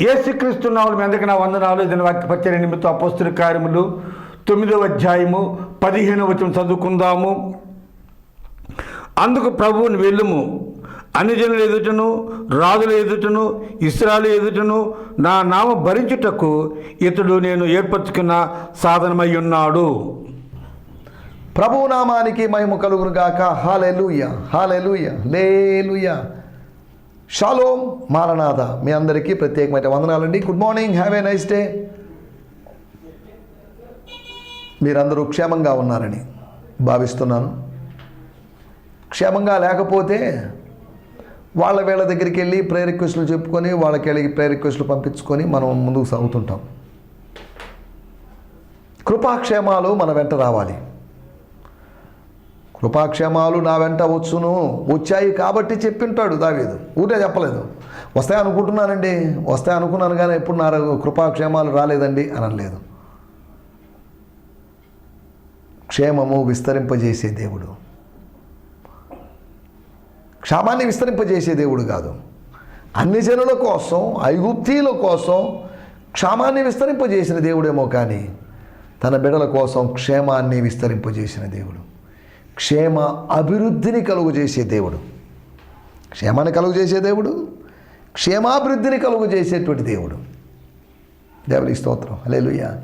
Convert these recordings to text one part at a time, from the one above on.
ఏసుక్రీస్తు నామలు మీ అందరికీ నా వందనాలు. ఇది వాక్య పచ్చని నిమిత్తం అపస్తుల కార్యములు తొమ్మిదవ అధ్యాయము పదిహేను వచనం చదువుకుందాము. అందుకు ప్రభువుని వెళ్ళుము. అన్యజనుల ఎదుటను రాజుల ఎదుటను ఇస్రాలు ఎదుటను నా నామ భరించుటకు ఇతడు నేను ఏర్పరచుకున్న సాధనమై ఉన్నాడు. ప్రభువు నామానికి మహిమ కలుగునుగాక. హాలెలుయ హాలెలుయ లేలుయ షాలోమ్ మారనాథ. మీ అందరికీ ప్రత్యేకమైన వందనాలండి. Good morning have a nice day మీరందరూ క్షేమంగా ఉన్నారని భావిస్తున్నాను. క్షేమంగా లేకపోతే వాళ్ళ వీళ్ళ దగ్గరికి వెళ్ళి ప్రేయర్ రిక్వెస్ట్లు చెప్పుకొని వాళ్ళకి వెళ్ళి ప్రేయర్ రిక్వెస్ట్లు పంపించుకొని మనం ముందుకు సాగుతుంటాం. కృపాక్షేమాలు మన వెంట రావాలి. కృపాక్షేమాలు నా వెంట వచ్చును. వచ్చాయి కాబట్టి చెప్పింటాడు దావీదు. ఊటే చెప్పలేదు. వస్తాయి అనుకుంటున్నానండి. వస్తాయి అనుకున్నాను కానీ ఎప్పుడు నా కృపాక్షేమాలు రాలేదండి అనలేదు. క్షేమము విస్తరింపజేసే దేవుడు. క్షేమాన్ని విస్తరింపజేసే దేవుడు కాదు. అన్ని జనుల కోసం ఐగుప్తీల కోసం క్షేమాన్ని విస్తరింపజేసిన దేవుడేమో కానీ తన బిడల కోసం క్షేమాన్ని విస్తరింపజేసిన దేవుడు. క్షేమ అభివృద్ధిని కలుగు చేసే దేవుడు. క్షేమాన్ని కలుగు చేసే దేవుడు క్షేమాభివృద్ధిని కలుగు చేసేటువంటి దేవుడు. దేవుడికి స్తోత్రం. అలేలుయ్య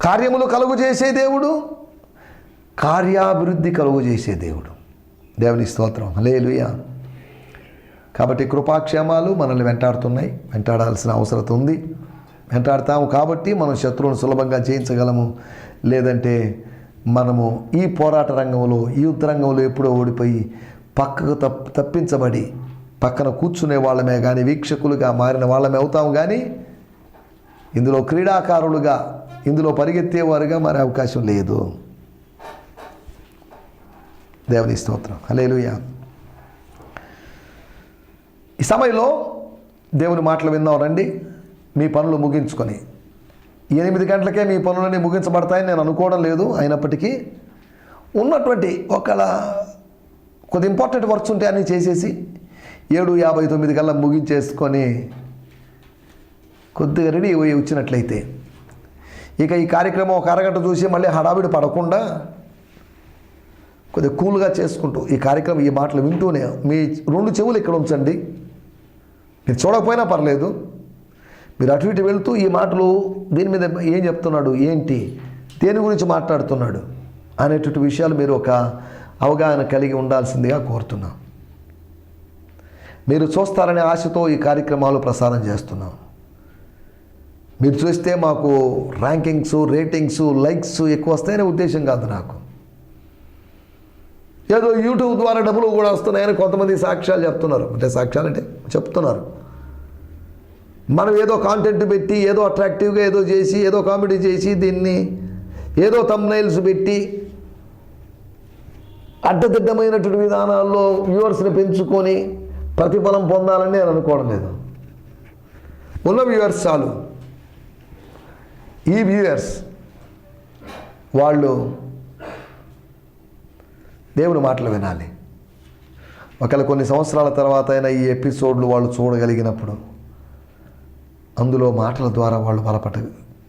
కార్యములు కలుగు చేసే దేవుడు కార్యాభివృద్ధి కలుగు చేసే దేవుడు. దేవుని స్తోత్రం. అలేలుయ్య కాబట్టి కృపాక్షేమాలు మనల్ని వెంటాడుతున్నాయి వెంటాడాల్సిన అవసరం ఉంది. వెంటాడతాము కాబట్టి మనం శత్రువును సులభంగా జయించగలము. లేదంటే మనము ఈ పోరాట రంగంలో ఈ యుద్ధ రంగంలో ఎప్పుడో ఓడిపోయి పక్కకు తప్ తప్పించబడి పక్కన కూర్చునే వాళ్ళమే కానీ వీక్షకులుగా మారిన వాళ్ళమే అవుతాము కానీ ఇందులో క్రీడాకారులుగా ఇందులో పరిగెత్తేవారుగా మరి అవకాశం లేదు. దేవుని స్తోత్రం. హల్లెలూయా. ఈ సమయంలో దేవుని మాటలు విందాం రండి. మీ పనులు ముగించుకొని. ఎనిమిది గంటలకే మీ పనులన్నీ ముగించబడతాయని నేను అనుకోవడం లేదు అయినప్పటికీ ఉన్నటువంటి ఒకళ్ళ కొద్ది ఇంపార్టెంట్ వర్క్స్ ఉంటే అన్నీ చేసేసి ఏడు యాభై తొమ్మిది కల్లా ముగించేసుకొని కొద్దిగా రెడీ అయ్యి వచ్చినట్లయితే ఇక ఈ కార్యక్రమం ఒక అరగంట చూసి మళ్ళీ హడావిడి పడకుండా కొద్దిగా కూల్గా చేసుకుంటూ ఈ కార్యక్రమం ఈ మాటలు వింటూనే మీ రెండు చెవులు ఇక్కడ ఉంచండి. మీరు చూడకపోయినా పర్లేదు. మీరు అటు ఇటు వెళుతూ ఈ మాటలు దీని మీద ఏం చెప్తున్నాడు? ఏంటి? దేని గురించి మాట్లాడుతున్నాడు? అనేటువంటి విషయాలు మీరు ఒక అవగాహన కలిగి ఉండాల్సిందిగా కోరుతున్నాం. మీరు చూస్తారనే ఆశతో ఈ కార్యక్రమాలు ప్రసారం చేస్తున్నాం. మీరు చూస్తే మాకు ర్యాంకింగ్స్ రేటింగ్స్ లైక్స్ ఎక్కువ వస్తాయనే ఉద్దేశం కాదు నాకు. ఏదో యూట్యూబ్ ద్వారా డబ్బులు కూడా వస్తున్నాయని కొంతమంది సాక్ష్యాలు చెప్తున్నారు. అంటే సాక్ష్యాలు అంటే చెప్తున్నారు. మనం ఏదో కాంటెంట్ పెట్టి ఏదో అట్రాక్టివ్గా ఏదో చేసి ఏదో కామెడీ చేసి దీన్ని ఏదో తమ్నైల్స్ పెట్టి అడ్డదిడ్డమైనటువంటి విధానాల్లో వ్యూవర్స్ని పెంచుకొని ప్రతిఫలం పొందాలని నేను అనుకోవడం లేదు. ఉన్న వ్యూవర్స్ చాలు. ఈ వ్యూవర్స్ వాళ్ళు దేవుని మాటలు వినాలి. ఒకవేళ కొన్ని సంవత్సరాల తర్వాత అయినా ఈ ఎపిసోడ్లు వాళ్ళు చూడగలిగినప్పుడు అందులో మాటల ద్వారా వాళ్ళు బలపడ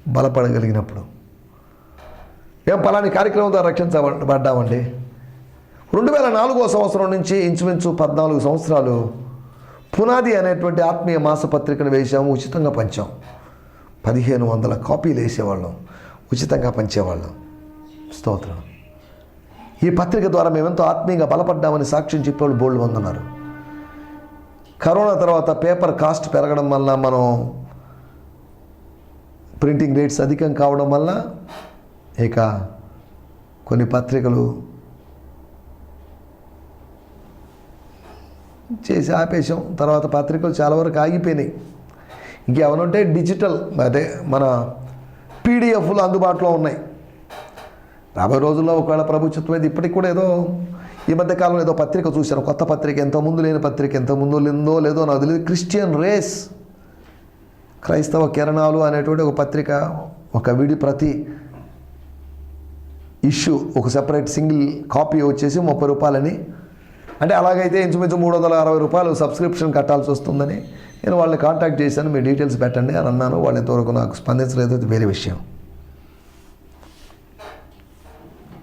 బలపడగలిగినప్పుడు. ఏం పలాని కార్యక్రమం ద్వారా రక్షించబడ్డామండి రెండు వేల నాలుగో సంవత్సరం నుంచి ఇంచుమించు పద్నాలుగు సంవత్సరాలు పునాది అనేటువంటి ఆత్మీయ మాసపత్రికను వేసాము ఉచితంగా పంచాం. పదిహేను వందల కాపీలు వేసేవాళ్ళం ఉచితంగా పంచేవాళ్ళం. స్తోత్రం. ఈ పత్రిక ద్వారా మేమెంతో ఆత్మీయంగా బలపడ్డామని సాక్ష్యం చెప్పేవాళ్ళు బోల్డ్ మంది ఉన్నారు. కరోనా తర్వాత పేపర్ కాస్ట్ పెరగడం వల్ల మనం ప్రింటింగ్ రేట్స్ అధికం కావడం వల్ల ఇక కొన్ని పత్రికలు చేసి ఆపేసాం తర్వాత పత్రికలు చాలా వరకు ఆగిపోయినాయి. ఇంకేమనుంటే డిజిటల్ అదే మన పీడిఎఫ్లు అందుబాటులో ఉన్నాయి. రాబోయే రోజుల్లో ఒకవేళ ప్రభుత్వం ఇది ఇప్పటికి కూడా ఏదో ఈ మధ్య కాలంలో ఏదో పత్రిక చూశాను. కొత్త పత్రిక ఎంతో ముందు లేని పత్రిక ఎంత ముందు లేదో లేదో నాకు తెలియదు. క్రిస్టియన్ రేస్ క్రైస్తవ కిరణాలు అనేటువంటి ఒక పత్రిక ఒక విడి ప్రతి ఇష్యూ ఒక సెపరేట్ సింగిల్ కాపీ వచ్చేసి ముప్పై రూపాయలని. అంటే అలాగైతే ఇంచుమించు మూడు వందల అరవై రూపాయలు సబ్స్క్రిప్షన్ కట్టాల్సి వస్తుందని నేను వాళ్ళని కాంటాక్ట్ చేశాను. మీ డీటెయిల్స్ పెట్టండి అని అన్నాను. వాళ్ళు ఇంతవరకు నాకు స్పందించలేదు. అది వేరే విషయం.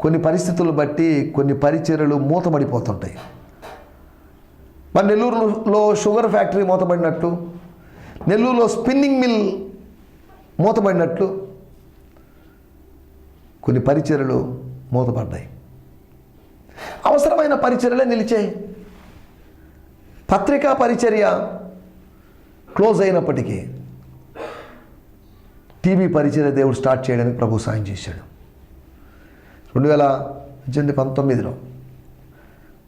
కొన్ని పరిస్థితులు బట్టి కొన్ని పరిచర్యలు మూతపడిపోతుంటాయి. మరి నెల్లూరులో షుగర్ ఫ్యాక్టరీ మూతపడినట్టు? నెల్లూరులో స్పిన్నింగ్ మిల్ మూతపడినట్లు కొన్ని పరిచర్లు మూతపడ్డాయి. అవసరమైన పరిచర్లే నిలిచాయి. పత్రికా పరిచర్య క్లోజ్ అయినప్పటికీ టీవీ పరిచర్య దేవుడు స్టార్ట్ చేయడానికి ప్రభు సాయం చేశాడు. రెండు వేల పద్దెనిమిది పంతొమ్మిదిలో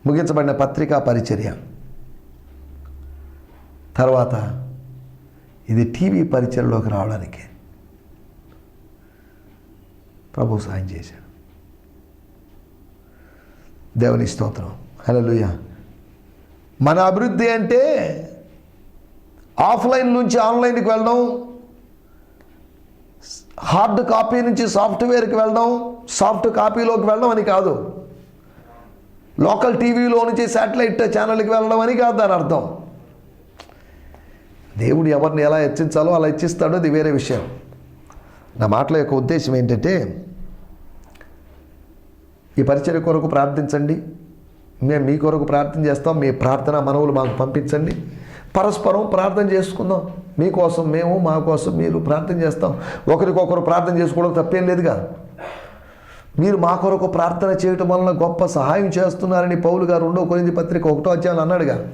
ముగించబడిన పత్రికా పరిచర్య తర్వాత ఇది టీవీ పరిచయలోకి రావడానికి. ప్రభు సాయం చేశాడు. దేవుని స్తోత్రం. హలోయ మన అభివృద్ధి అంటే ఆఫ్లైన్ నుంచి ఆన్లైన్కి వెళ్ళడం హార్డ్ కాపీ నుంచి సాఫ్ట్వేర్కి వెళ్ళడం సాఫ్ట్ కాపీలోకి వెళ్ళడం అని కాదు. లోకల్ టీవీలో నుంచి శాటిలైట్ ఛానల్కి వెళ్ళడం అని కాదు దాని అర్థం. దేవుడు ఎవరిని ఎలా హెచ్చించాలో అలా హెచ్చిస్తాడో అది వేరే విషయం. నా మాటల యొక్క ఉద్దేశం ఏంటంటే ఈ పరిచర్య కొరకు ప్రార్థించండి. మేము మీ కొరకు ప్రార్థన చేస్తాం. మీ ప్రార్థన మనవులు మాకు పంపించండి. పరస్పరం ప్రార్థన చేసుకుందాం. మీకోసం మేము మా కోసం మీరు ప్రార్థన చేస్తాం. ఒకరికొకరు ప్రార్థన చేసుకోవడం తప్పేం లేదుగా. మీరు మా కొరకు ప్రార్థన చేయటం వలన గొప్ప సహాయం చేస్తున్నారని పౌలు గారు రెండో కొరింది పత్రిక ఒకటో అధ్యాయం అన్నాడుగా.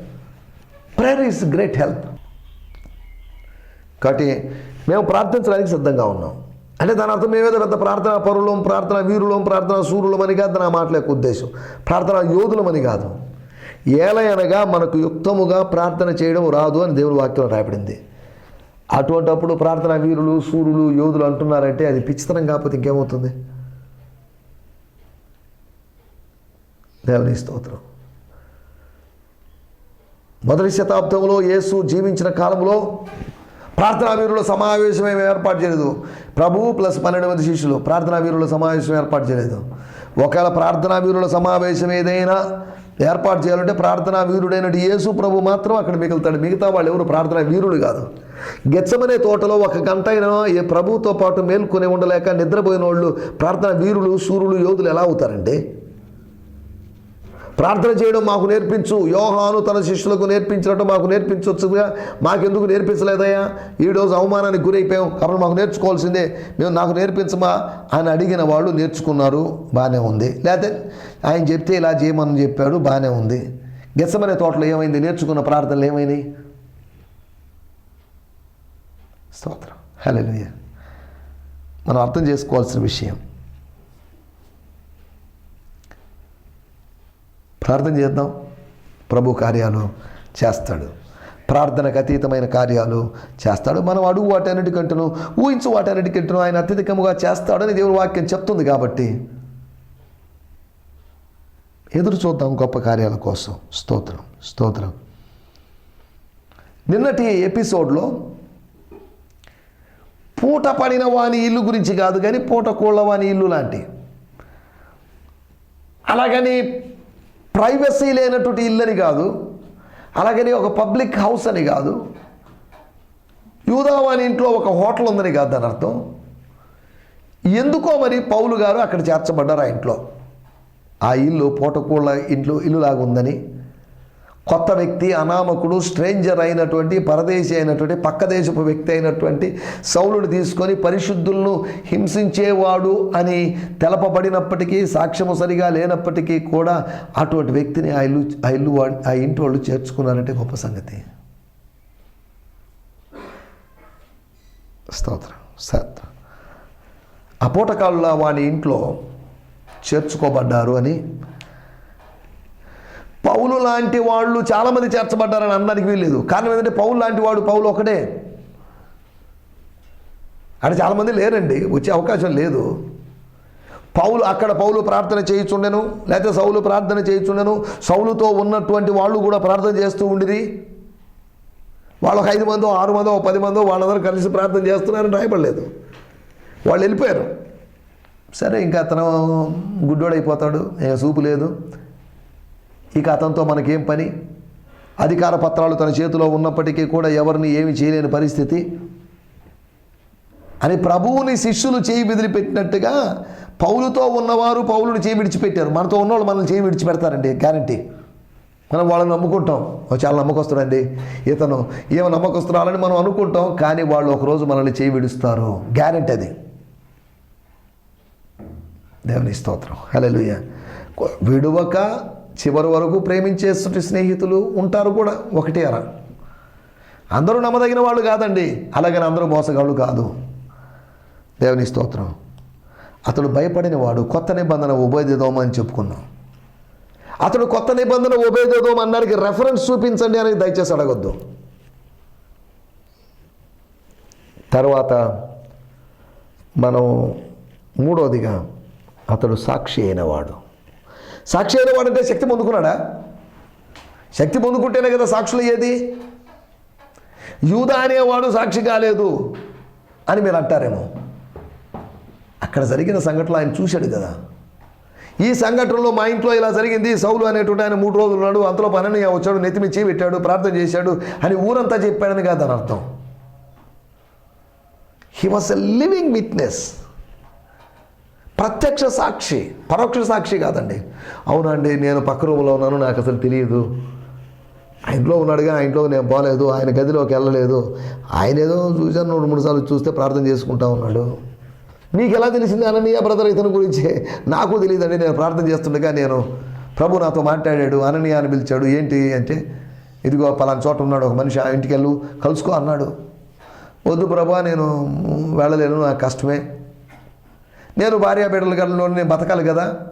ప్రేయర్ ఈస్ గ్రేట్ హెల్ప్ కాబట్టి మేము ప్రార్థించడానికి సిద్ధంగా ఉన్నాం. అంటే దాని అర్థం మేమేదో పెద్ద ప్రార్థన పరులం ప్రార్థన వీరులం ప్రార్థన సూర్యులం అని కాదు నా మాటల యొక్క ఉద్దేశం. ప్రార్థన యోధులమని కాదు. ఏలయనగా మనకు యుక్తముగా ప్రార్థన చేయడం రాదు అని దేవుని వాక్యం రాయబడింది. అటువంటప్పుడు ప్రార్థన వీరులు సూర్యులు యోధులు అంటున్నారంటే అది పిచ్చితనం కాకపోతే ఇంకేమవుతుంది? దేవుని స్తోత్రం. మొదటి శతాబ్దంలో యేసు జీవించిన కాలంలో ప్రార్థనా వీరుల సమావేశం ఏమి ఏర్పాటు చేయలేదు. ప్రభు ప్లస్ పన్నెండు మంది శిష్యులు ప్రార్థనా వీరుల సమావేశం ఏర్పాటు చేయలేదు. ఒకవేళ ప్రార్థనా వీరుల సమావేశం ఏదైనా ఏర్పాటు చేయాలంటే ప్రార్థనా వీరుడైన యేసు ప్రభు మాత్రం అక్కడ మిగులుతాడు. మిగతా వాళ్ళు ఎవరు ప్రార్థనా వీరులు కాదు. గెచ్చమనే తోటలో ఒక గంట అయినా ఏ ప్రభుతో పాటు మేల్కొని ఉండలేక నిద్రపోయిన వాళ్ళు ప్రార్థనా వీరులు సూర్యులు యోధులు ఎలా అవుతారండి ప్రార్థన చేయడం మాకు నేర్పించు. యోహాను తన శిష్యులకు నేర్పించినట్టు మాకు నేర్పించవచ్చుగా మాకెందుకు నేర్పించలేదయ్యా? ఈ రోజు అవమానానికి గురైపోయాం. కాబట్టి మాకు నేర్చుకోవాల్సిందే. మేము నాకు నేర్పించమా? అని అడిగిన వాళ్ళు నేర్చుకున్నారు. బాగానే ఉంది. లేకపోతే ఆయన చెప్తే ఇలా చేయమని చెప్పాడు. బాగానే ఉంది. గెసమనే తోటలో ఏమైంది? నేర్చుకున్న ప్రార్థనలు ఏమైనాయి? స్తోత్రం. హలో మనం అర్థం చేసుకోవాల్సిన విషయం ప్రార్థన చేద్దాం. ప్రభు కార్యాలు చేస్తాడు. ప్రార్థనకు అతీతమైన కార్యాలు చేస్తాడు. మనం అడుగు వాటన్నిటికంటను ఊహించు వాటన్నిటికంటను ఆయన అత్యధికముగా చేస్తాడని దేవుని వాక్యం చెప్తుంది కాబట్టి ఎదురు చూద్దాం గొప్ప కార్యాల కోసం. స్తోత్రం స్తోత్రం. నిన్నటి ఎపిసోడ్లో పూట పడిన వాని ఇల్లు గురించి కాదు కానీ పూట కోళ్ళ వాని ఇల్లు లాంటి. అలాగని ప్రైవసీ లేనటువంటి ఇల్లు అని కాదు. అలాగని ఒక పబ్లిక్ హౌస్ అని కాదు. యూదావాని ఇంట్లో ఒక హోటల్ ఉందని కాదు దాని అర్థం. ఎందుకో మరి పౌలు గారు అక్కడ చేర్చబడ్డారు ఆ ఇంట్లో. ఆ ఇల్లు పూటకూళ్ళ ఇంట్లో ఇల్లులాగా ఉందని కొత్త వ్యక్తి అనామకుడు స్ట్రేంజర్ అయినటువంటి పరదేశి అయినటువంటి పక్క దేశపు వ్యక్తి అయినటువంటి సౌలుడు తీసుకొని పరిశుద్ధులను హింసించేవాడు అని తెలపబడినప్పటికీ సాక్ష్యము సరిగా లేనప్పటికీ కూడా అటువంటి వ్యక్తిని ఆ ఇల్లు ఆ ఇల్లు ఆ ఇంటి వాళ్ళు చేర్చుకున్నారంటే గొప్ప సంగతి. స్తోత్రం సత్ అపోటకాళ్ళ వాని ఇంట్లో చేర్చుకోబడ్డారు అని పౌలు లాంటి వాళ్ళు చాలామంది చేర్చబడ్డారని అనడానికి వీల్లేదు. కారణం ఏంటంటే పౌలు లాంటి వాడు పౌలు ఒకటే అక్కడ చాలామంది లేరండి వచ్చే అవకాశం లేదు. పౌలు అక్కడ పౌలు ప్రార్థన చేయించుండెను లేకపోతే సౌలు ప్రార్థన చేయించుండెను సౌలుతో ఉన్నటువంటి వాళ్ళు కూడా ప్రార్థన చేస్తూ ఉండేది వాళ్ళు ఒక ఐదు మందో ఆరు మందో పది మందో వాళ్ళందరూ కలిసి ప్రార్థన చేస్తున్నారని రాయబడలేదు. వాళ్ళు వెళ్ళిపోయారు. సరే ఇంకా అతను గుడ్డోడైపోతాడు ఇక చూపు లేదు. ఇక అతనితో మనకేం పని? అధికార పత్రాలు తన చేతిలో ఉన్నప్పటికీ కూడా ఎవరిని ఏమి చేయలేని పరిస్థితి. అని ప్రభువుని శిష్యులు చేయి విదిలిపెట్టినట్టుగా పౌలుతో ఉన్నవారు పౌలుని చేయి విడిచిపెట్టారు. మనతో ఉన్నవాళ్ళు మనల్ని చేయి విడిచిపెడతారండి గ్యారంటీ మనం వాళ్ళని నమ్ముకుంటాం. చాలా నమ్మకస్తుడండి. ఇతను ఏమో నమ్మకస్తురాలని మనం అనుకుంటాం కానీ వాళ్ళు ఒకరోజు మనల్ని చేయి విడుస్తారు. గ్యారంటీ అది. దేవుని స్తోత్రం. హలో విడువక చివరి వరకు ప్రేమించేస్తున్న స్నేహితులు ఉంటారు కూడా ఒకటే అర. అందరూ నమ్మదగిన వాళ్ళు కాదండి. అలాగని అందరూ మోసగాళ్ళు కాదు. దేవుని స్తోత్రం. అతడు భయపడిన వాడు కొత్త నిబంధన ఉభయదిదోమ అని చెప్పుకున్నాం. అతడు కొత్త నిబంధన ఉభయదిదోమ అన్నానికి రెఫరెన్స్ చూపించండి అని దయచేసి అడగొద్దు. తర్వాత మనం మూడోదిగా అతడు సాక్షి అయినవాడు. సాక్షి అయినవాడు అంటే శక్తి పొందుకున్నాడా? శక్తి పొందుకుంటేనే కదా సాక్షులు అయ్యేది. యూదా అనేవాడు సాక్షి కాలేదు అని మీరు అంటారేమో. అక్కడ జరిగిన సంఘటనలు ఆయన చూశాడు కదా. ఈ సంఘటనలో మా ఇంట్లో ఇలా జరిగింది సౌలు అనేటువంటి ఆయన మూడు రోజులు ఉన్నాడు అంతలో పనని వచ్చాడు నెత్తిమిచ్చి పెట్టాడు ప్రార్థన చేశాడు అని ఊరంతా చెప్పాడని కాదు దాని అర్థం. He was a living witness ప్రత్యక్ష సాక్షి పరోక్ష సాక్షి కాదండి. అవునండి నేను పక్క రూమ్లో ఉన్నాను నాకు అసలు తెలియదు. ఆ ఇంట్లో ఉన్నాడుగా ఆ ఇంట్లో నేను పోలేదు ఆయన గదిలోకి వెళ్ళలేదు. ఆయన ఏదో చూశాను రెండు మూడు సార్లు చూస్తే ప్రార్థన చేసుకుంటా ఉన్నాడు. నీకు ఎలా తెలిసింది అననీయ బ్రదర్ ఇతని గురించి? నాకు తెలియదండి నేను ప్రార్థన చేస్తుండగా నేను ప్రభు నాతో మాట్లాడాడు అననీయ అని పిలిచాడు ఏంటి అంటే ఇదిగో పలానా చోట ఉన్నాడు ఒక మనిషి ఆ ఇంటికి వెళ్ళు కలుసుకో అన్నాడు. వద్దు ప్రభా నేను వెళ్ళలేను నాకు కష్టమే. నేను భార్య బిడ్డల గడలో నేను బతకాలి కదా.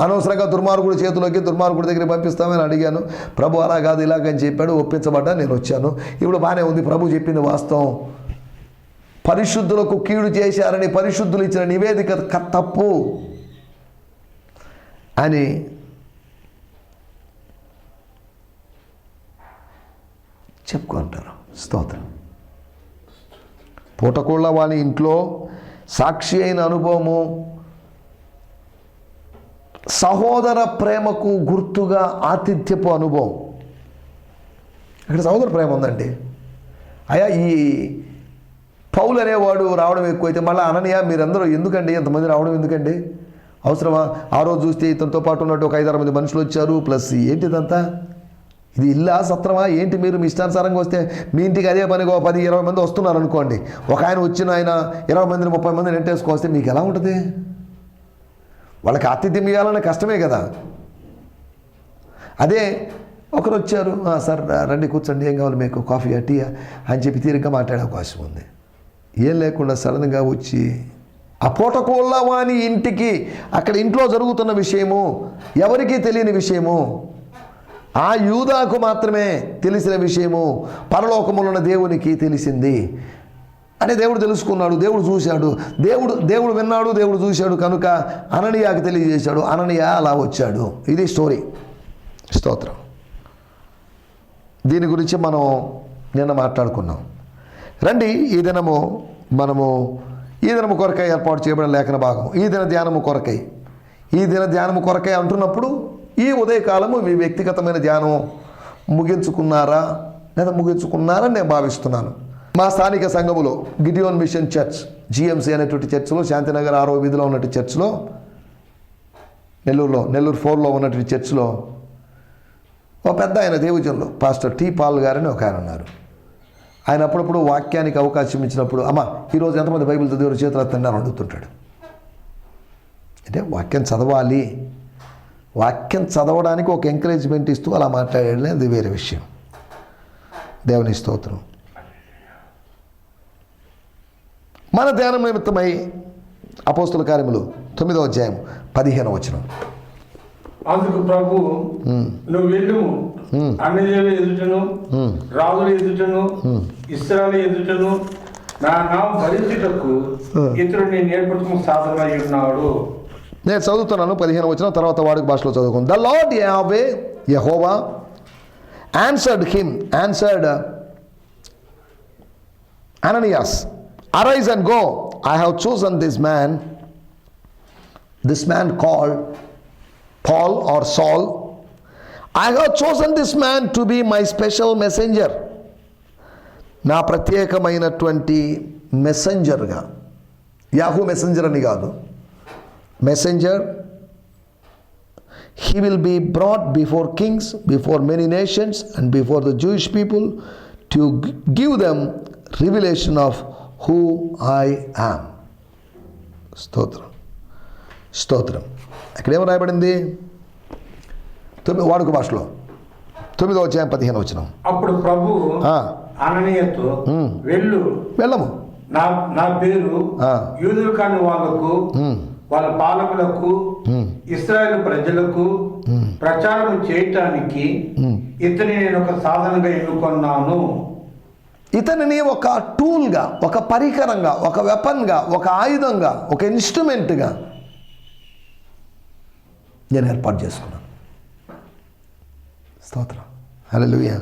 అనవసరంగా దుర్మార్గుడి చేతిలోకి దుర్మార్గుడి దగ్గరికి పంపిస్తామని అడిగాను. ప్రభు అలా కాదు ఇలాగని చెప్పాడు. ఒప్పించబడ్డా నేను వచ్చాను. ఇప్పుడు బాగానే ఉంది. ప్రభు చెప్పింది వాస్తవం. పరిశుద్ధులకు కీడు చేశారని పరిశుద్ధులు ఇచ్చిన నివేదిక తప్పు అని చెప్పుకుంటారు స్తోత్రం. పూటకోళ్ళ వాళ్ళ ఇంట్లో సాక్షి అయిన అనుభవము సహోదర ప్రేమకు గుర్తుగా ఆతిథ్యపు అనుభవం. ఇక్కడ సహోదర ప్రేమ ఉందండి. అయ్యా ఈ పౌలు అనేవాడు రావడం ఎక్కువైతే మళ్ళీ అననీయ మీరందరూ ఎందుకండి? ఎంతమంది రావడం ఎందుకండి? అవసరమా? ఆ రోజు చూస్తే ఇతనితో పాటు ఉన్నట్టు ఒక ఐదారు మంది మనుషులు వచ్చారు ప్లస్ ఏంటిదంతా? ఇది ఇల్లా సత్రమా? ఏంటి మీరు మీ ఇష్టానుసారంగా వస్తే? మీ ఇంటికి అదే పనిగా పది ఇరవై మంది వస్తున్నారు అనుకోండి ఒక ఆయన వచ్చిన ఆయన ఇరవై మందిని ముప్పై మందిని నెట్టేసుకొస్తే మీకు ఎలా ఉంటుంది? వాళ్ళకి ఆతిథ్యం ఇవ్వాలనే కష్టమే కదా. అదే ఒకరు వచ్చారు సార్ రండి కూర్చోండి ఏం కావాలి మీకు? కాఫీ టీయా? అని చెప్పి తీరిగ్గా మాట్లాడే అవకాశం ఉంది. ఏం లేకుండా సడన్గా వచ్చి ఆ పూటకోళ్ళ వాని ఇంటికి అక్కడ ఇంట్లో జరుగుతున్న విషయము ఎవరికీ తెలియని విషయము ఆ యూదాకు మాత్రమే తెలిసిన విషయము పరలోకములున్న దేవునికి తెలిసింది. అని దేవుడు తెలుసుకున్నాడు దేవుడు చూశాడు. దేవుడు దేవుడు విన్నాడు దేవుడు చూశాడు కనుక అననీయాకి తెలియజేశాడు. అననీయ అలా వచ్చాడు. ఇది స్టోరీ. స్తోత్రం. దీని గురించి మనం నిన్న మాట్లాడుకున్నాం. రండి ఈ దినము మనము ఈ దినము కొరకై ఏర్పాటు చేయబడిన లేఖన భాగం. ఈ దిన ధ్యానము కొరకై. ఈ దిన ధ్యానము కొరకై అంటున్నప్పుడు ఈ ఉదయకాలము మీ వ్యక్తిగతమైన ధ్యానం ముగించుకున్నారా? లేదా ముగించుకున్నారని నేను భావిస్తున్నాను. మా స్థానిక సంఘములో గిడియోన్ మిషన్ చర్చ్ జిఎంసీ అనేటువంటి చర్చ్లో శాంతినగర్ ఆరో వీధిలో ఉన్నటువంటి చర్చ్లో నెల్లూరులో నెల్లూరు ఫోర్లో ఉన్నటువంటి చర్చ్లో ఒక పెద్ద ఆయన దేవుజంలో పాస్టర్ టీ పాల్ గారని ఒక ఆయన ఉన్నారు. ఆయన అప్పుడప్పుడు వాక్యానికి అవకాశం ఇచ్చినప్పుడు అమ్మ ఈరోజు ఎంతమంది బైబిల్ చదివారు చేతులు అతన్ని అడుగుతుంటాడు. అంటే వాక్యం చదవాలి. వాక్యం చదవడానికి ఒక ఎంకరేజ్మెంట్ ఇస్తూ అలా మాట్లాడాడు అది వేరే విషయం. దేవుని స్తోత్రం. మన ధ్యానం నిమిత్తమై అపోస్తుల కార్యములు తొమ్మిదవ అధ్యాయం పదిహేను వచనం. అందుకు ప్రభు నువ్వు వెళ్ళుము. అన్యజనుల ఎదుటను రాజుల ఎదుటను ఇస్రాయల్ ఎదుటను నా నామం భరించుటకు ఇతరుడు నేను ఏర్పరచుకున్న సాధన ఉన్నాడు. నేను చదువుతున్నాను పదిహేను వచ్చిన తర్వాత వాడుక భాషలో చదువుకుంది. ద లార్డ్ యావే యహోవా answered him answered Ananias arise and go I have chosen this man this man called Paul or Saul I have chosen this man to be my special messenger నా ప్రత్యేకమైనటువంటి మెసెంజర్గా Yahoo messenger అని కాదు. Messenger he will be brought before kings, before many nations, and before the Jewish people to give them revelation of who I am. స్తోత్రం స్తోత్రం అక్కడ ఏమో రాయబడింది తొమ్మిది వాడుక భాషలో తొమ్మిదో అధ్యాయం పదిహేను వచ్చిన అప్పుడు ప్రభు. అననీయతో. వెళ్ళు వెళ్ళము నా నా పేరు. యూదులు కాని వాళ్ళకు ఉమ్. వాళ్ళ పాలకులకు. ఇస్రాయేల్ ప్రజలకు ప్రచారం చేయటానికి. ఇతని నేను ఒక సాధనగా ఎన్నుకున్నాను. ఇతనిని ఒక టూల్గా ఒక పరికరంగా ఒక వెపన్గా ఒక ఆయుధంగా ఒక ఇన్స్ట్రుమెంట్గా నేను ఏర్పాటు చేసుకున్నాను. స్తోత్రం. హల్లెలూయా.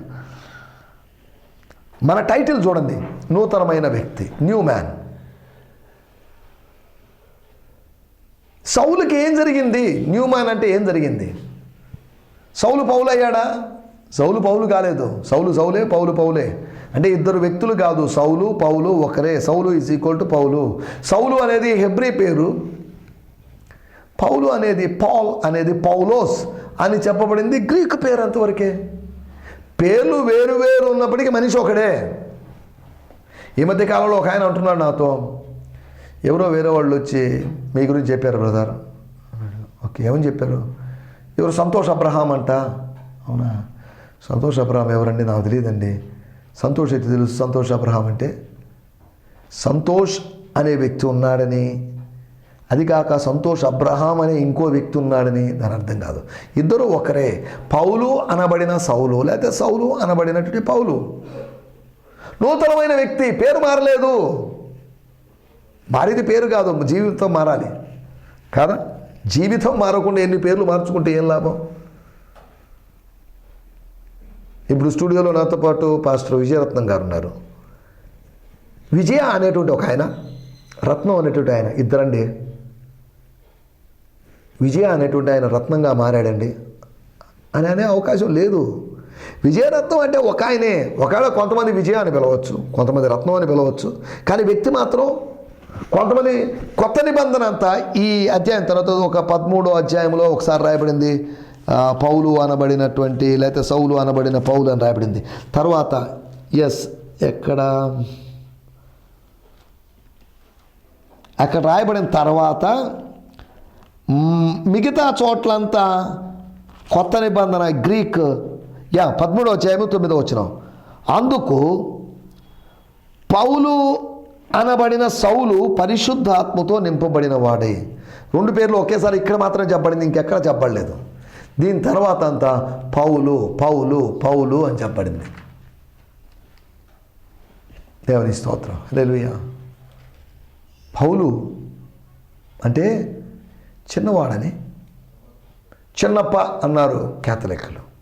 మన టైటిల్ చూడండి. నూతనమైన వ్యక్తి న్యూ మ్యాన్. సౌలుకి ఏం జరిగింది? న్యూమాన్ అంటే ఏం జరిగింది? సౌలు పౌలు అయ్యాడా సౌలు పౌలు కాలేదు. సౌలు సౌలే పౌలు పౌలే. అంటే ఇద్దరు వ్యక్తులు కాదు. సౌలు పౌలు ఒకరే. Saul is equal to Paul. సౌలు అనేది హెబ్రీ పేరు. పౌలు అనేది పాల్ అనేది పౌలోస్ అని చెప్పబడింది గ్రీక్ పేరు అంతవరకే. పేర్లు వేరు వేరు ఉన్నప్పటికీ మనిషి ఒకడే. ఈ మధ్య కాలంలో ఒక ఆయన అంటున్నాడు నాతో. ఎవరో వేరే వాళ్ళు వచ్చి మీ గురించి చెప్పారు బ్రదర్. ఓకే ఏమని చెప్పారు? ఎవరు? సంతోష్ అబ్రహాం అంట. అవునా? సంతోష్ అబ్రహాం ఎవరండి? నాకు తెలియదండి. సంతోష్ అయితే తెలుసు. సంతోష్ అబ్రహాం అంటే సంతోష్ అనే వ్యక్తి ఉన్నాడని. అది కాక సంతోష్ అబ్రహాం అనే ఇంకో వ్యక్తి ఉన్నాడని దాని అర్థం కాదు. ఇద్దరు ఒకరే. పౌలు అనబడిన సౌలు లేకపోతే సౌలు అనబడినటువంటి పౌలు. నూతనమైన వ్యక్తి పేరు మారలేదు. మారేది పేరు కాదు జీవితం మారాలి. కాదా? జీవితం మారకుండా ఎన్ని పేర్లు మార్చుకుంటే ఏం లాభం? ఇప్పుడు స్టూడియోలో నాతో పాటు పాస్టర్ విజయరత్నం గారు ఉన్నారు. విజయ అనేటువంటి ఒక ఆయన రత్నం అనేటువంటి ఆయన ఇద్దరండి. విజయ అనేటువంటి ఆయన రత్నంగా మారాడండి. అని అనే అవకాశం లేదు. విజయరత్నం అంటే ఒక ఆయనే. ఒకవేళ కొంతమంది విజయ అని పిలవచ్చు కొంతమంది రత్నం అని పిలవచ్చు కానీ వ్యక్తి మాత్రం కొంతమంది కొత్త నిబంధన అంతా ఈ అధ్యాయం తర్వాత ఒక పదమూడో అధ్యాయంలో ఒకసారి రాయబడింది. పౌలు అనబడినటువంటి లేకపోతే సౌలు అనబడిన పౌలు అని రాయబడింది. తర్వాత ఎస్ ఎక్కడ? అక్కడ రాయబడిన తర్వాత మిగతా చోట్లంతా కొత్త నిబంధన గ్రీక్ యా పదమూడో అధ్యాయము తొమ్మిదో వచ్చినాం అందుకు పౌలు అనబడిన సౌలు పరిశుద్ధాత్మతో నింపబడిన వాడే. రెండు పేర్లు ఒకేసారి ఇక్కడ మాత్రం చెప్పబడింది ఇంకెక్కడ చెప్పబడలేదు. దీని తర్వాత అంతా పౌలు పౌలు పౌలు అని చెప్పబడింది. దేవుని స్తోత్రం. హల్లెలూయా. పౌలు అంటే చిన్నవాడని చిన్నప్ప అన్నారు కేథలిక్లు.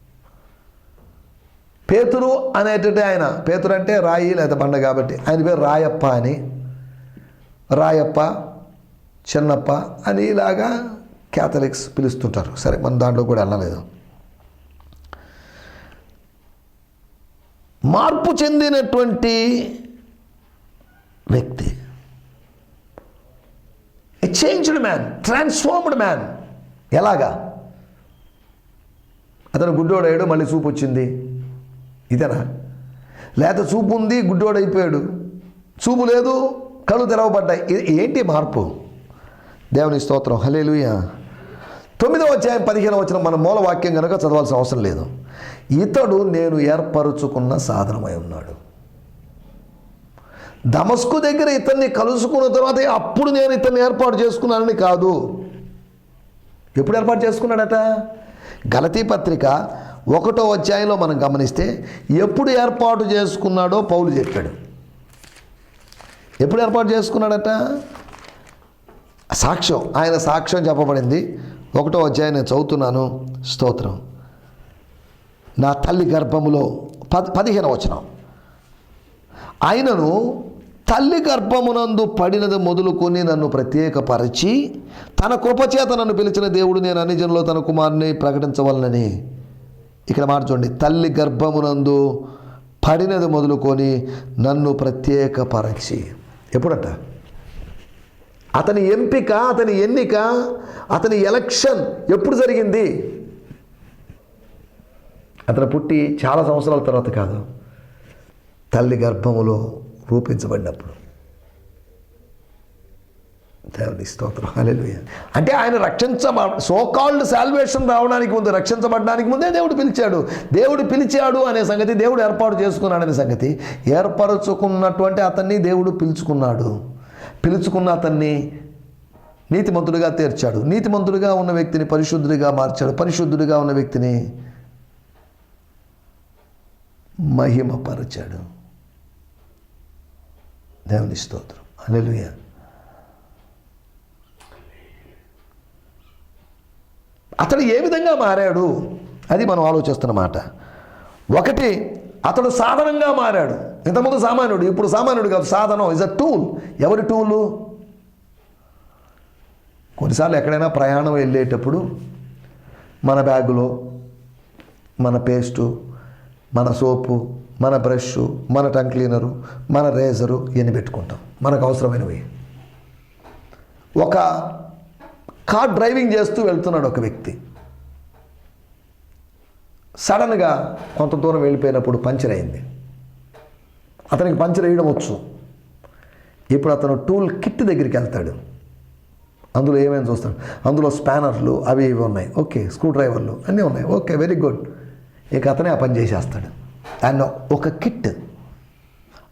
పేతురు అనేటట్టు ఆయన. పేతురు అంటే రాయి లేదా బండ కాబట్టి. ఆయన పేరు రాయప్ప అని. రాయప్ప చిన్నప్ప అని ఇలాగా క్యాథలిక్స్ పిలుస్తుంటారు. సరే మన దాంట్లో కూడా వెళ్ళలేదు. మార్పు చెందినటువంటి వ్యక్తి. A changed man transformed man ఎలాగా? అతను గుడ్డోడయ్యాడు మళ్ళీ చూపు వచ్చింది ఇదేనా? లేత చూపు ఉంది గుడ్డోడు అయిపోయాడు. చూపు లేదు కళ్ళు తెరవబడ్డాయి. ఏంటి మార్పు? దేవుని స్తోత్రం. హలేలుయ తొమ్మిదవ అధ్యాయం పదిహేను వచ్చిన మన మూల వాక్యం కనుక చదవాల్సిన అవసరం లేదు. ఇతడు నేను ఏర్పరుచుకున్న సాధనమై ఉన్నాడు. దమస్కు దగ్గర ఇతన్ని కలుసుకున్న తర్వాత అప్పుడు నేను ఇతన్ని ఏర్పాటు చేసుకున్నానని కాదు. ఎప్పుడు ఏర్పాటు చేసుకున్నాడట? గలతీ పత్రిక ఒకటో అధ్యాయంలో మనం గమనిస్తే ఎప్పుడు ఏర్పాటు చేసుకున్నాడో పౌలు చెప్పాడు. ఎప్పుడు ఏర్పాటు చేసుకున్నాడట? సాక్ష్యం ఆయన సాక్ష్యం చెప్పబడింది. ఒకటో అధ్యాయం నేను చదువుతున్నాను స్తోత్రం. నా తల్లి గర్భములో పది పదిహేను వచనం. ఆయనను తల్లి గర్భమునందు పడినది మొదలుకొని నన్ను ప్రత్యేకపరిచి తన కృపచేత నన్ను పిలిచిన దేవుడు నేను అన్ని జనులో తన కుమారుని ప్రకటించవలనని ఇక్కడ మాట చూడండి. తల్లి గర్భమునందు పడినది మొదలుకొని నన్ను ప్రత్యేకపరచి ఎప్పుడంట? అతని ఎంపిక అతని ఎన్నిక అతని ఎలక్షన్ ఎప్పుడు జరిగింది? అతను పుట్టి చాలా సంవత్సరాల తర్వాత కాదు. తల్లి గర్భములో రూపించబడినప్పుడు. దేవుని స్తోత్రం. హల్లెలూయా అంటే ఆయన రక్షించబ సోకాల్డ్ సాల్వేషన్ రావడానికి ముందు రక్షించబడడానికి ముందే దేవుడు పిలిచాడు. దేవుడు పిలిచాడు అనే సంగతి దేవుడు ఏర్పాటు చేసుకున్నాడనే సంగతి. ఏర్పరచుకున్నటువంటి అతన్ని దేవుడు పిలుచుకున్నాడు. పిలుచుకున్న అతన్ని నీతిమంతుడిగా తీర్చాడు. నీతిమంతుడిగా ఉన్న వ్యక్తిని పరిశుద్ధుడిగా మార్చాడు. పరిశుద్ధుడిగా ఉన్న వ్యక్తిని మహిమపరచాడు. దేవుని స్తోత్రం. అలెలుయా అతడు ఏ విధంగా మారాడు? అది మనం ఆలోచిస్తున్నమాట ఒకటి అతడు సాధనంగా మారాడు. ఇంతకుముందు సామాన్యుడు ఇప్పుడు సామాన్యుడు కాదు సాధనం ఇస్ అ టూల్ ఎవరి టూలు కొన్నిసార్లు ఎక్కడైనా ప్రయాణం వెళ్ళేటప్పుడు మన బ్యాగులో మన పేస్టు మన సోపు మన బ్రష్ మన టంగ్ క్లీనరు మన రేజరు ఇవన్నీ పెట్టుకుంటాం. మనకు అవసరమైనవి. ఒక కార్ డ్రైవింగ్ చేస్తూ వెళ్తున్నాడు ఒక వ్యక్తి. సడన్గా కొంత దూరం వెళ్ళిపోయినప్పుడు పంచర్ అయింది. అతనికి పంచర్ వేయడం వచ్చు. ఇప్పుడు అతను టూల్ కిట్ దగ్గరికి వెళ్తాడు. అందులో ఏమైనా చూస్తాడు. అందులో స్పానర్లు అవి ఇవి ఉన్నాయి. ఓకే స్క్రూ డ్రైవర్లు అన్నీ ఉన్నాయి. Okay very good. ఇక అతనే ఆ పని చేసేస్తాడు. అండ్ ఒక కిట్.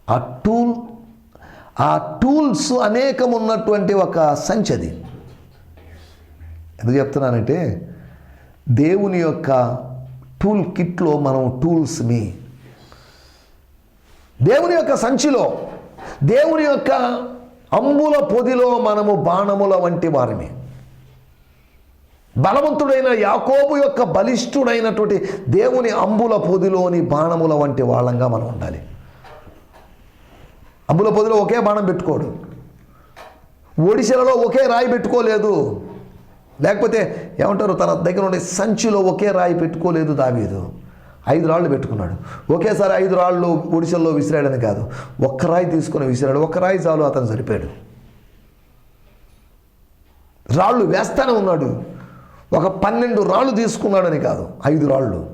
ఆ టూల్ ఆ టూల్స్ అనేకం ఉన్నటువంటి ఒక సంచది ఎందుకు చెప్తున్నానంటే దేవుని యొక్క టూల్ కిట్లో మనం టూల్స్ని దేవుని యొక్క సంచిలో దేవుని యొక్క అంబుల పొదిలో మనము బాణముల వంటి వారిని. బలవంతుడైన యాకోబు యొక్క బలిష్ఠుడైనటువంటి దేవుని అంబుల పొదిలోని బాణముల వంటి వాళ్ళంగా మనం ఉండాలి. అంబుల పొదిలో ఒకే బాణం పెట్టుకోడు. ఒడిశలలో ఒకే రాయి పెట్టుకోలేదు. లేకపోతే ఏమంటారు తన దగ్గర ఉండే సంచిలో ఒకే రాయి పెట్టుకోలేదు దావీదు. ఐదు రాళ్ళు పెట్టుకున్నాడు. ఒకేసారి ఐదు రాళ్ళు ఒడిశల్లో విసిరాడని కాదు. ఒక్క రాయి తీసుకుని విసిరాడు. ఒక్క రాయి చాలు అతను సరిపోయాడు. రాళ్ళు వేస్తానే ఉన్నాడు. ఒక పన్నెండు రాళ్ళు తీసుకున్నాడని కాదు. ఐదు రాళ్ళు.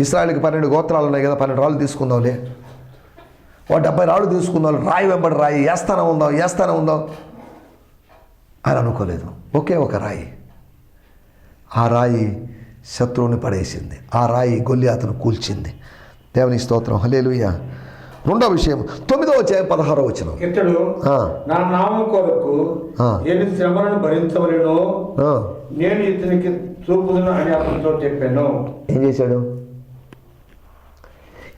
ఇస్రాయల్కి పన్నెండు గోత్రాలు ఉన్నాయి కదా పన్నెండు రాళ్ళు తీసుకుందాంలే. ఒక డెబ్బై రాళ్ళు తీసుకుందాం. రాయి వెంబడి రాయి. వేస్తానే ఉందాం వేస్తానే ఉందాం. అని అనుకోలేదు. ఒకే ఒక రాయి. ఆ రాయి శత్రువుని పడేసింది. ఆ రాయి గొల్లి అతను కూల్చింది. దేవుని స్తోత్రం. హలేలుయ్య రెండో విషయం. తొమ్మిదో వచ్చాయి పదహారో వచ్చిన నా నామం కొరకు శ్రమలను భరించవలెనో నేను ఇతనికి చూపుదును అని అతనితో చెప్పాను. ఏం చేశాడు?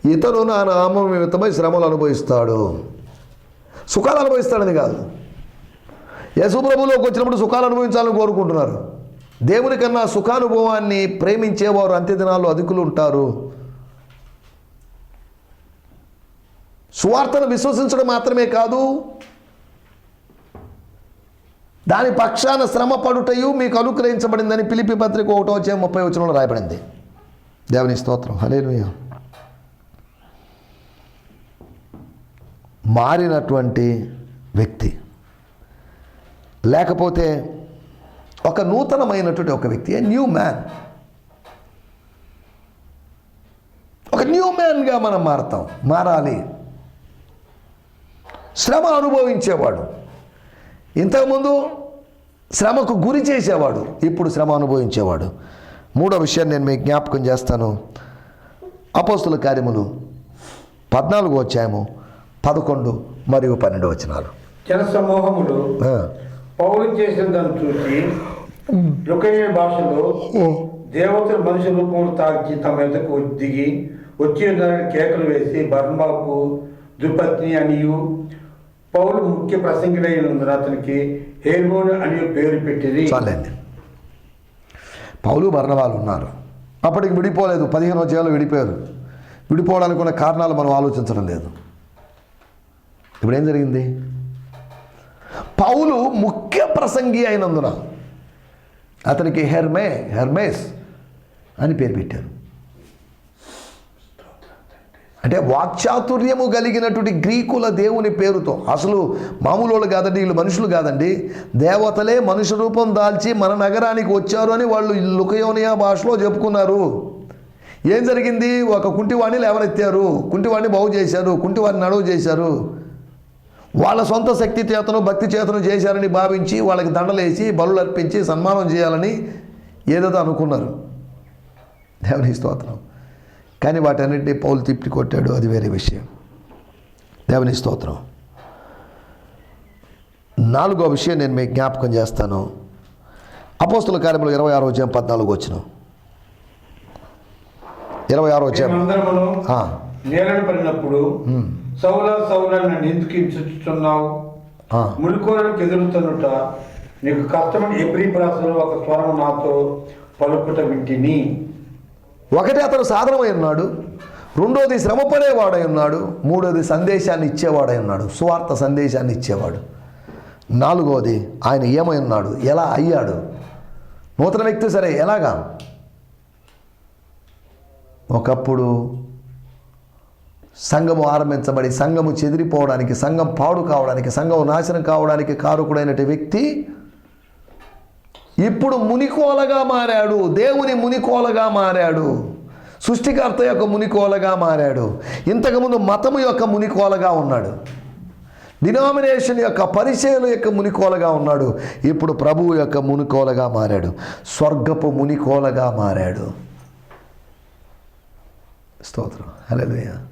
ఇతను నా నామం నిమిత్తమై శ్రమలు అనుభవిస్తాడు. సుఖాలు అనుభవిస్తాడని కాదు. యశుప్రభులోకి వచ్చినప్పుడు సుఖాలు అనుభవించాలని కోరుకుంటున్నారు. దేవుని కన్నా సుఖానుభవాన్ని ప్రేమించేవారు అంత్య దినాల్లో అధికులు ఉంటారు. సువార్తను విశ్వసించడం మాత్రమే కాదు దాని పక్షాన శ్రమ పడుటయు మీకు అనుగ్రహించబడిందని పిలిపి పత్రిక ఒకటో వచ్చే ముప్పై వచనంలో రాయబడింది. దేవుని స్తోత్రం. హలేలుయ మారినటువంటి వ్యక్తి. లేకపోతే ఒక నూతనమైనటువంటి ఒక వ్యక్తి న్యూ మ్యాన్ ఒక న్యూ మ్యాన్గా మనం మారతాం మారాలి. శ్రమ అనుభవించేవాడు. ఇంతకుముందు శ్రమకు గురి చేసేవాడు ఇప్పుడు శ్రమ అనుభవించేవాడు. మూడో విషయాన్ని నేను మీకు జ్ఞాపకం చేస్తాను. అపోస్తుల కార్యములు పద్నాలుగు వచ్చాము పదకొండు మరియు పన్నెండు వచనాలు. జన సమూహములు ఆ. పౌలు చేసిన దాన్ని చూసి లుకయ్య భాషలో దేవతలు మనిషి రూపంలో తాకి తమ ఎదుకు దిగి వచ్చి దానికి కేకలు వేసి బర్మాకు దుపత్ని అనియు పౌలు ముఖ్య ప్రసంగిడైనందున అతనికి హేర్మోన్ అని పేరు పెట్టింది. చాలండి. పౌలు బర్ణవాలు ఉన్నారు. అప్పటికి విడిపోలేదు. పదిహేను వచ్చేవాళ్ళు విడిపోయారు. విడిపోవడానికి ఉన్న కారణాలు మనం ఆలోచించడం లేదు. ఇప్పుడు ఏం జరిగింది? పౌలు ముఖ్య ప్రసంగి అయినందున అతనికి హెర్మే హెర్మేస్ అని పేరు పెట్టారు. అంటే వాక్చాతుర్యము కలిగినటువంటి గ్రీకుల దేవుని పేరుతో అసలు మామూలు వాళ్ళు కాదండి వీళ్ళు మనుషులు కాదండి దేవతలే మనుషు రూపం దాల్చి మన నగరానికి వచ్చారు అని వాళ్ళు లుకయోనియా భాషలో చెప్పుకున్నారు. ఏం జరిగింది? ఒక కుంటివాడిని లేవనెత్తారు కుంటివాడిని బాగు చేశారు కుంటివాడిని నడువు చేశారు. వాళ్ళ సొంత శక్తి చేతను భక్తి చేతను చేశారని భావించి వాళ్ళకి దండలేసి బలులు అర్పించి సన్మానం చేయాలని ఏదేదో అనుకున్నారు. దేవుని స్తోత్రం. కానీ వాటన్నిటిని పౌలు తిప్పి కొట్టాడు. అది వేరే విషయం. దేవుని స్తోత్రం. నాలుగో విషయం నేను మీకు జ్ఞాపకం చేస్తాను. అపోస్తుల కార్యములు ఇరవై ఆరో వచ్చాం పద్నాలుగు వచ్చిన. ఇరవై ఆరో నేలను పడినప్పుడు సౌల సౌల నన్ను ఎందుకు హింసించుతున్నావు ఆ, ముడికోరలకు ఎదురుతున్నట నీకు కష్టమని ఎబ్రి భాషలో ఒక స్వరం నాతో పలుకుట వింటిని. ఒకటి అతను సాధనమై ఉన్నాడు రెండోది శ్రమపడేవాడై ఉన్నాడు మూడోది సందేశాన్ని ఇచ్చేవాడై ఉన్నాడు సువార్త సందేశాన్ని ఇచ్చేవాడు. నాలుగోది ఆయన ఏమై ఉన్నాడు ఎలా అయ్యాడు? నూతన వ్యక్తి సరే ఎలాగా? ఒకప్పుడు సంఘము ఆరంభించబడి సంఘము చెదిరిపోవడానికి సంఘం పాడు కావడానికి సంఘం నాశనం కావడానికి కారకుడైన వ్యక్తి ఇప్పుడు మునికోలగా మారాడు. దేవుని మునికోలగా మారాడు. సృష్టికర్త యొక్క మునికోలగా మారాడు. ఇంతకుముందు మతము యొక్క మునికోలగా ఉన్నాడు. డినామినేషన్ యొక్క పరిచయం యొక్క మునికోలగా ఉన్నాడు. ఇప్పుడు ప్రభువు యొక్క మునికోలగా మారాడు. స్వర్గపు మునికోలగా మారాడు. స్తోత్రం. హల్లెలూయా.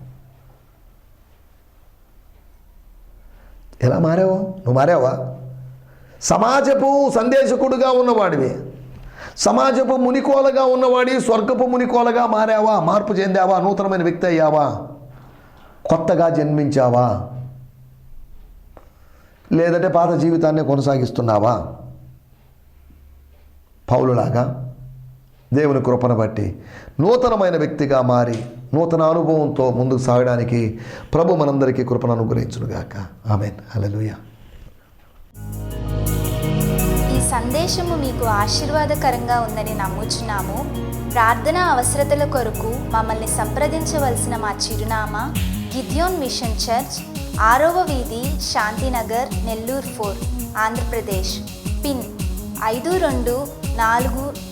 ఎలా మారావు? నువ్వు మారావా? సమాజపు సందేశకుడుగా ఉన్నవాడివి. సమాజపు మునికోలగా ఉన్నవాడి స్వర్గపు మునికోలగా మారావా? మార్పు చెందావా? నూతనమైన వ్యక్తి అయ్యావా? కొత్తగా జన్మించావా? లేదంటే పాత జీవితాన్ని కొనసాగిస్తున్నావా? పౌలులాగా దేవుని కృపను బట్టి నూతనమైన వ్యక్తిగా మారి నూతన అనుభవంతో ముందుకు సాగడానికి ప్రభు మనందరికీ కృపను అనుగ్రహించునుగాక. ఆమెన్. అలలుయ ఈ సందేశము మీకు ఆశీర్వాదకరంగా ఉందని నమ్ముచున్నాము. ప్రార్థన అవసరతల కొరకు మమ్మల్ని సంప్రదించవలసిన మా చిరునామా గిద్యోన్ మిషన్ చర్చ్ ఆరవ వీధి శాంతినగర్ నెల్లూరు ఫోర్ ఆంధ్రప్రదేశ్. పిన్ ఐదు రెండు నాలుగు